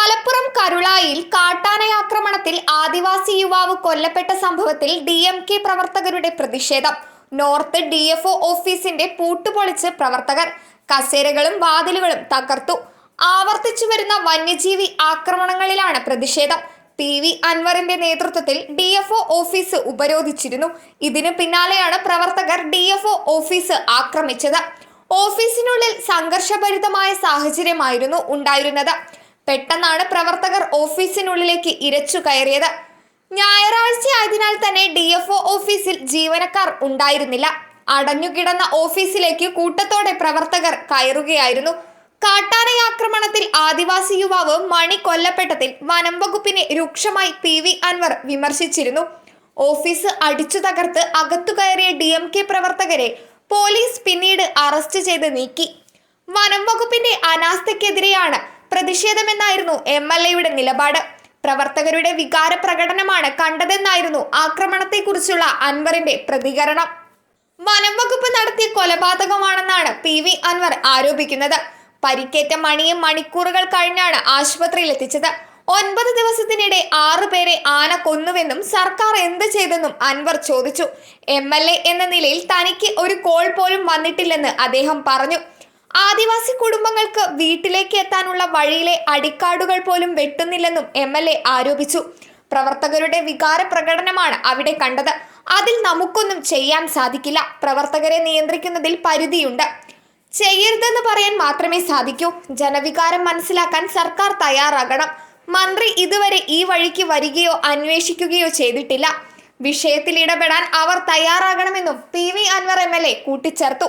മലപ്പുറം കരുളായിൽ കാട്ടാനയാക്രമണത്തിൽ ആദിവാസി യുവാവ് കൊല്ലപ്പെട്ട സംഭവത്തിൽ ഡി എം കെ പ്രവർത്തകരുടെ പ്രതിഷേധം. നോർത്ത് ഡി എഫ് ഒ ഓഫീസിന്റെ പൂട്ടുപൊളിച്ച് പ്രവർത്തകർ കസേരകളും വാതിലുകളും തകർത്തു. ആവർത്തിച്ചു വരുന്ന വന്യജീവി ആക്രമണങ്ങളിലാണ് പ്രതിഷേധം. പി വി അൻവറിന്റെ നേതൃത്വത്തിൽ ഡി എഫ് ഒ ഓഫീസ് ഉപരോധിച്ചിരുന്നു. ഇതിനു പിന്നാലെയാണ് പ്രവർത്തകർ ഡി എഫ് ഒ ഓഫീസ് ആക്രമിച്ചത്. ഓഫീസിനുള്ളിൽ സംഘർഷഭരിതമായ സാഹചര്യമായിരുന്നു ഉണ്ടായിരുന്നത്. പെട്ടെന്നാണ് പ്രവർത്തകർ ഓഫീസിനുള്ളിലേക്ക് ഇരച്ചു കയറിയത്. ഞായറാഴ്ച ആയതിനാൽ തന്നെ ഡി എഫ് ഒ ഓഫീസിൽ ജീവനക്കാർ ഉണ്ടായിരുന്നില്ല. അടഞ്ഞുകിടന്ന ഓഫീസിലേക്ക് കൂട്ടത്തോടെ പ്രവർത്തകർ കയറുകയായിരുന്നു. കാട്ടാനയാക്രമണത്തിൽ ആദിവാസി യുവാവ് മണി കൊല്ലപ്പെട്ടതിൽ വനം വകുപ്പിനെ രൂക്ഷമായി പി വി അൻവർ വിമർശിച്ചിരുന്നു. ഓഫീസ് അടിച്ചു തകർത്ത് അകത്തു കയറിയ ഡി എം കെ പ്രവർത്തകരെ പോലീസ് പിന്നീട് അറസ്റ്റ് ചെയ്ത് നീക്കി. വനം വകുപ്പിന്റെ അനാസ്ഥയ്ക്കെതിരെയാണ് പ്രതിഷേധമെന്നായിരുന്നു എം എൽ എയുടെ നിലപാട്. പ്രവർത്തകരുടെ വികാര പ്രകടനമാണ് കണ്ടതെന്നായിരുന്നു ആക്രമണത്തെക്കുറിച്ചുള്ള അൻവറിന്റെ പ്രതികരണം. വനം വകുപ്പ് നടത്തിയ കൊലപാതകമാണെന്നാണ് പി വി അൻവർ ആരോപിക്കുന്നത്. പരിക്കേറ്റ മണിയും മണിക്കൂറുകൾ കഴിഞ്ഞാണ് ആശുപത്രിയിൽ എത്തിച്ചത് ഒൻപത് ദിവസത്തിനിടെ ആറു പേരെ ആന കൊന്നുവെന്നും സർക്കാർ എന്ത് ചെയ്തെന്നും അൻവർ ചോദിച്ചു. എ എന്ന നിലയിൽ തനിക്ക് ഒരു കോൾ പോലും വന്നിട്ടില്ലെന്ന് അദ്ദേഹം പറഞ്ഞു. ആദിവാസി കുടുംബങ്ങൾക്ക് വീട്ടിലേക്ക് എത്താനുള്ള വഴിയിലെ അടിക്കാടുകൾ പോലും വെട്ടുന്നില്ലെന്നും എം എൽ എ ആരോപിച്ചു. പ്രവർത്തകരുടെ വികാര പ്രകടനമാണ് അവിടെ കണ്ടത്. അതിൽ നമുക്കൊന്നും ചെയ്യാൻ സാധിക്കില്ല. പ്രവർത്തകരെ നിയന്ത്രിക്കുന്നതിൽ പരിധിയുണ്ട്. ചെയ്യരുതെന്ന് പറയാൻ മാത്രമേ സാധിക്കൂ. ജനവികാരം മനസ്സിലാക്കാൻ സർക്കാർ തയ്യാറാകണം. മന്ത്രി ഇതുവരെ ഈ വഴിക്ക് വരികയോ അന്വേഷിക്കുകയോ ചെയ്തിട്ടില്ല. വിഷയത്തിൽ ഇടപെടാൻ അവർ തയ്യാറാകണമെന്നും P V Anvar M L A കൂട്ടിച്ചേർത്തു.